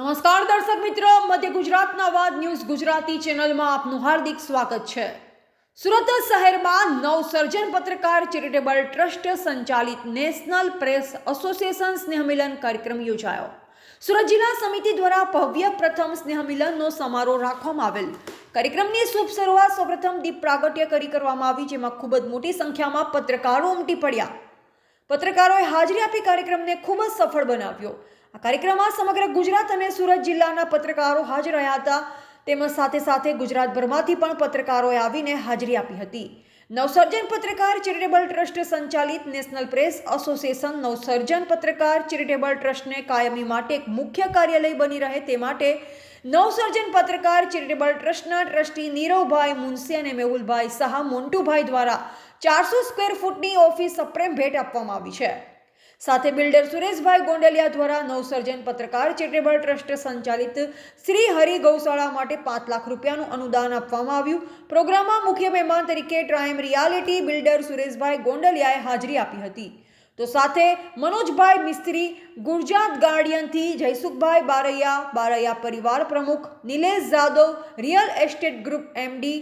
નમસ્કાર દર્શક મિત્રો, મધ્ય ગુજરાતના અવાજ ન્યૂઝ ગુજરાતી ચેનલમાં આપનું હાર્દિક સ્વાગત છે. સુરત શહેરમાં નવસર્જન પત્રકાર ચેરિટેબલ ટ્રસ્ટ સંચાલિત નેશનલ પ્રેસ એસોસિએશન સ્નેહમિલન કાર્યક્રમ યોજાયો. સુરત જિલ્લા સમિતિ દ્વારા ભવ્ય પ્રથમ સ્નેહમિલનનો સમારોહ રાખવામાં આવેલ. કાર્યક્રમની શુભ શરૂઆત સૌપ્રથમ દીપ પ્રાગટ્ય કરી કરવામાં આવી, જેમાં ખૂબ જ મોટી સંખ્યામાં પત્રકારો ઉમટી પડ્યા. પત્રકારોએ હાજરી આપી કાર્યક્રમને ખૂબ જ સફળ બનાવ્યો. આ કાર્યક્રમમાં સમગ્ર ગુજરાત અને સુરત જિલ્લાના પત્રકારો હાજર રહ્યા હતા. તેમજ સાથે સાથે ગુજરાતભરમાંથી પણ પત્રકારોએ આવીને હાજરી આપી હતી. નવસર્જન પત્રકાર, ચેરિટેબલ ટ્રસ્ટ સંચાલિત national press association Navsarjan Patrakar, charitable ટ્રસ્ટને કાયમી માટે એક મુખ્ય કાર્યાલય બની રહે તે માટે નવસર્જન પત્રકાર, ચેરિટેબલ ટ્રસ્ટના ટ્રસ્ટી નીરવભાઈ મુનસી અને મેહુલભાઈ શાહ મોન્ટુભાઈ દ્વારા ચારસો સ્ક્વેર ફૂટની ઓફિસ સપ્રેમ ભેટ આપવામાં આવી છે. સાથે બિલ્ડર સુરેશભાઈ ગોંડલિયા દ્વારા નવસર્જન પત્રકાર ચેરિટેબલ ટ્રસ્ટ સંચાલિત શ્રી હરિ ગૌશાળા માટે પાંચ લાખ રૂપિયાનું અનુદાન આપવામાં આવ્યું. પ્રોગ્રામમાં મુખ્ય મહેમાન તરીકે ટ્રાઇમ રિયાલિટી બિલ્ડર સુરેશભાઈ ગોંડલિયાએ હાજરી આપી હતી. તો સાથે મનોજભાઈ મિસ્ત્રી, ગુરજાત ગાર્ડિયનથી જયસુખભાઈ બારૈયા બારૈયા પરિવાર પ્રમુખ, Nilesh Jadav, real estate group MD,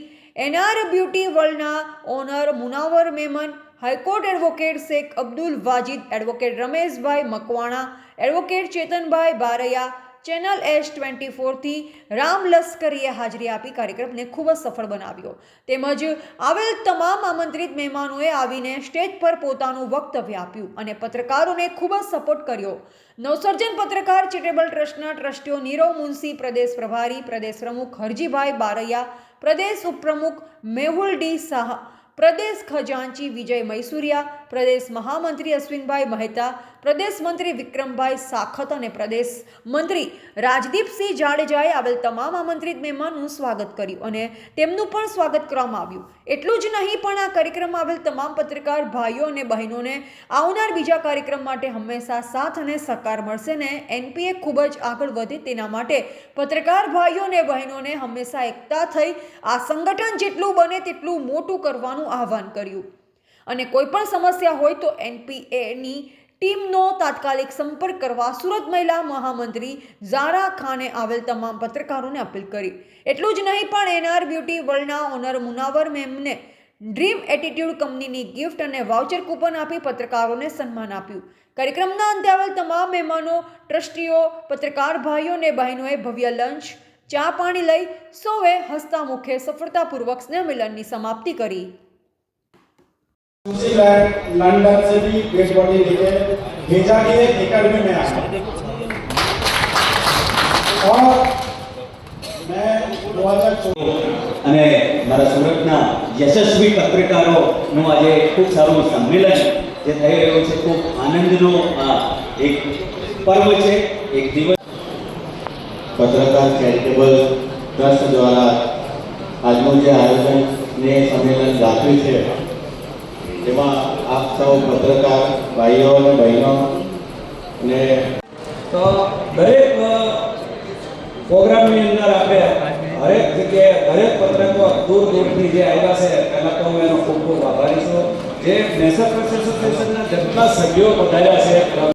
NR beauty વર્લ્ડના owner Munawar Memon high court advocate Shaikh Abdul Wajid, advocate Rameshbhai Makwana, advocate Chetanbhai Baraiya, channel S twenty ફોરથી Ram લશ્કરીએ હાજરી આપી કાર્યક્રમને ખૂબ જ સફળ બનાવ્યો. તેમજ આવેલ તમામ આમંત્રિત મહેમાનોએ આવીને સ્ટેજ પર પોતાનું વક્તવ્ય આપ્યું અને પત્રકારોને ખૂબ જ સપોર્ટ કર્યો. નવસર્જન પત્રકાર, ચેરિટેબલ ટ્રસ્ટના ટ્રસ્ટીઓ નીરવ મુનસી પ્રદેશ પ્રભારી, પ્રદેશ પ્રમુખ હરજીભાઈ બારૈયા, પ્રદેશ ઉપપ્રમુખ મેહુલ ડી શાહ પ્રદેશ ખજાનચી વિજય મૈસુરિયા પ્રદેશ મહામંત્રી અશ્વિનભાઈ મહેતા પ્રદેશ મંત્રી વિક્રમભાઈ સાખત અને પ્રદેશ મંત્રી રાજદીપસિંહ જાડેજાએ આવેલ તમામ આમંત્રિત મહેમાનનું સ્વાગત કર્યું અને તેમનું પણ સ્વાગત કરવામાં આવ્યું. એટલું જ નહીં, પણ આ કાર્યક્રમમાં આવેલ તમામ પત્રકાર, ભાઈઓ અને બહેનોને આવનાર બીજા કાર્યક્રમ માટે હંમેશા સાથ અને સહકાર મળશે ને એનપીએ ખૂબ જ આગળ વધે તેના માટે પત્રકાર, ભાઈઓ અને બહેનોને હંમેશા એકતા થઈ, આ સંગઠન જેટલું બને તેટલું મોટું કરવાનું આહવાન કર્યું. અને કોઈ પણ સમસ્યા હોય તો એનપીએની ટીમનો તાત્કાલિક સંપર્ક કરવા સુરત મહિલા મહામંત્રી ઝારા ખાને આવેલ તમામ પત્રકારોને અપીલ કરી. એટલું જ નહીં પણ એનઆર બ્યુટી વર્લ્ડના ઓનર મુનાવર મેમને ડ્રીમ એટીટ્યુડ કંપનીની ગિફ્ટ અને વાઉચર કૂપન આપી પત્રકારોને સન્માન આપ્યું. કાર્યક્રમના અંતે આવેલ તમામ મહેમાનો, ટ્રસ્ટીઓ, પત્રકાર ભાઈઓ અને બહેનોએ ભવ્ય લંચ, ચા પાણી લઈ સૌએ હસતા મુખે સફળતાપૂર્વક સ્નેહમિલનની સમાપ્તિ કરી. लंदन से भी डेड बॉडी लेके भेजा गया एक एकड़ में आया और मैं दो हजार અને મારા સુરતના યશસ્વી પત્રકારોનું આજે ખૂબ સારું સંમેલન જે થઈ રહ્યું છે ખૂબ આનંદનો આ એક પર્વ છે એક દિવસ પત્રકાર ચેરિટેબલ ટ્રસ્ટ દ્વારા આજનું જે આયોજન ને સંમેલન રાખ્યું છે તેમાં આપ સૌ પત્રકાર, ભાઈઓ અને બહેનો અને તો દરેક પ્રોગ્રામની અંદર આપણે હરેક જગ્યાએ દરેક પત્રકો દૂર દૂરથી જે આવ્યા છે પહેલાં તો હું એનો ખૂબ ખૂબ આભારી છું. જે નેશનલ એસોસિએશનના જેટલા સભ્યો વધાર્યા છે